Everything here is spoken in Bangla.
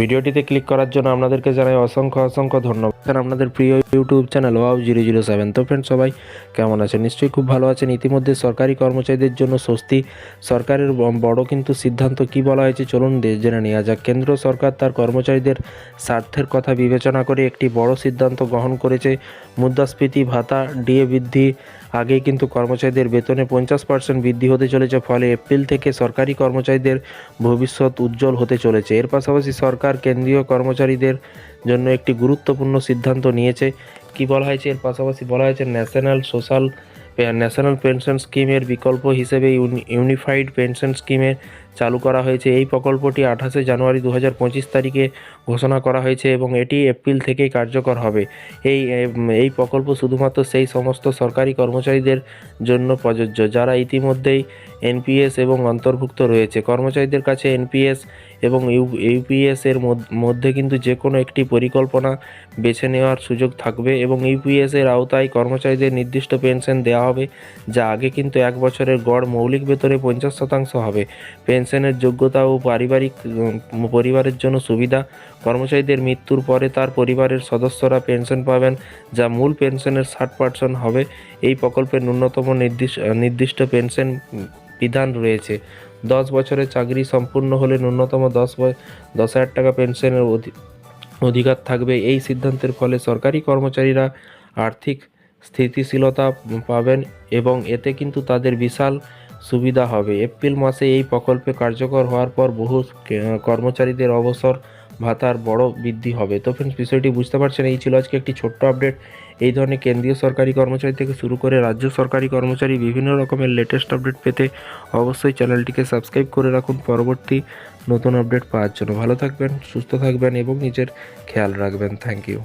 ভিডিওটিতে ক্লিক করার জন্য আপনাদেরকে জানাই অসংখ্য অসংখ্য ধন্যবাদ। আপনাদের প্রিয় YouTube channel wow zero zero seven তো ফ্রেন্ড সবাই কেমন আছেন? নিশ্চয়ই খুব ভালো আছেন। ইতিমধ্যে সরকারি কর্মচারীদের জন্য স্বস্তি, সরকারের বড় কিন্তু সিদ্ধান্ত কি বলা হয়েছে চলুন জেনে নেওয়া যাক। কেন্দ্র সরকার তার কর্মচারীদের স্বার্থের কথা বিবেচনা করে একটি বড় সিদ্ধান্ত গ্রহণ করেছে। মুদ্রাস্ফীতি, ভাতা, ডিএ বৃদ্ধি, আগেই কিন্তু কর্মচারীদের বেতনে পঞ্চাশ পার্সেন্ট বৃদ্ধি হতে চলেছে। ফলে এপ্রিল থেকে সরকারি কর্মচারীদের ভবিষ্যৎ উজ্জ্বল হতে চলেছে। এর পাশাপাশি সরকার কেন্দ্রীয় কর্মচারীদের জন্য একটি গুরুত্বপূর্ণ সিদ্ধান্ত নিয়েছে। কি বলা হয়েছে? এর পাশাপাশি বলা হয়েছে, ন্যাশনাল সোশ্যাল, ন্যাশনাল পেনশন স্কিমের বিকল্প হিসেবে ইউনিফাইড পেনশন স্কিমে চালু করা হয়েছে। এই প্রকল্পটি আঠাশে জানুয়ারি দু হাজার পঁচিশ তারিখে ঘোষণা করা হয়েছে এবং এটি এপ্রিল থেকেই কার্যকর হবে। এই এই প্রকল্প শুধুমাত্র সেই সমস্ত সরকারি কর্মচারীদের জন্য প্রযোজ্য, যারা ইতিমধ্যেই এনপিএস এবং অন্তর্ভুক্ত রয়েছে। কর্মচারীদের কাছে এনপিএস এবং ইউ, ইউপিএস এর মধ্যে কিন্তু যে কোনো একটি পরিকল্পনা বেছে নেওয়ার সুযোগ থাকবে এবং ইউপিএস এর আওতায় কর্মচারীদের নির্দিষ্ট পেনশন দেওয়া হবে, যা আগে কিন্তু এক বছরের গড় মৌলিক বেতনে পঞ্চাশ শতাংশ হবে। পেনশনের যোগ্যতা ও পারিবারিক পরিবারের জন্য সুবিধা। কর্মচারীদের মৃত্যুর পরে তার পরিবারের সদস্যরা পেনশন পাবেন, যা মূল পেনশনের ষাট পার্সেন্ট হবে। এই প্রকল্পের ন্যূনতম নির্দিষ্ট নির্দিষ্ট পেনশন বিধান রয়েছে। দশ বছরের চাকরি সম্পূর্ণ হলে ন্যূনতম দশ দশ হাজার টাকা পেনশনের অধি- অধিকার থাকবে। এই সিদ্ধান্তের ফলে সরকারি কর্মচারীরা আর্থিক স্থিতিশীলতা পাবেন এবং এতে কিন্তু তাদের বিশাল সুবিধা হবে। এপ্রিল মাসে এই প্রকল্পে কার্যকর হওয়ার পর বহু কর্মচারীদের অবসর ভাতার বড় বৃদ্ধি হবে। তো ফ্রেন্ডস বিষয়টি বুঝতে পারছেন, এই ছিল আজকে একটি ছোট্ট আপডেট এই ধরনের কেন্দ্রীয় সরকারি কর্মচারী থেকে শুরু করে রাজ্য সরকারি কর্মচারী বিভিন্ন রকমের লেটেস্ট আপডেট পেতে অবশ্যই চ্যানেলটিকে সাবস্ক্রাইব করে রাখুন। পরবর্তী নতুন আপডেট পাওয়ার জন্য। ভালো থাকবেন, সুস্থ থাকবেন এবং নিজের খেয়াল রাখবেন। Thank you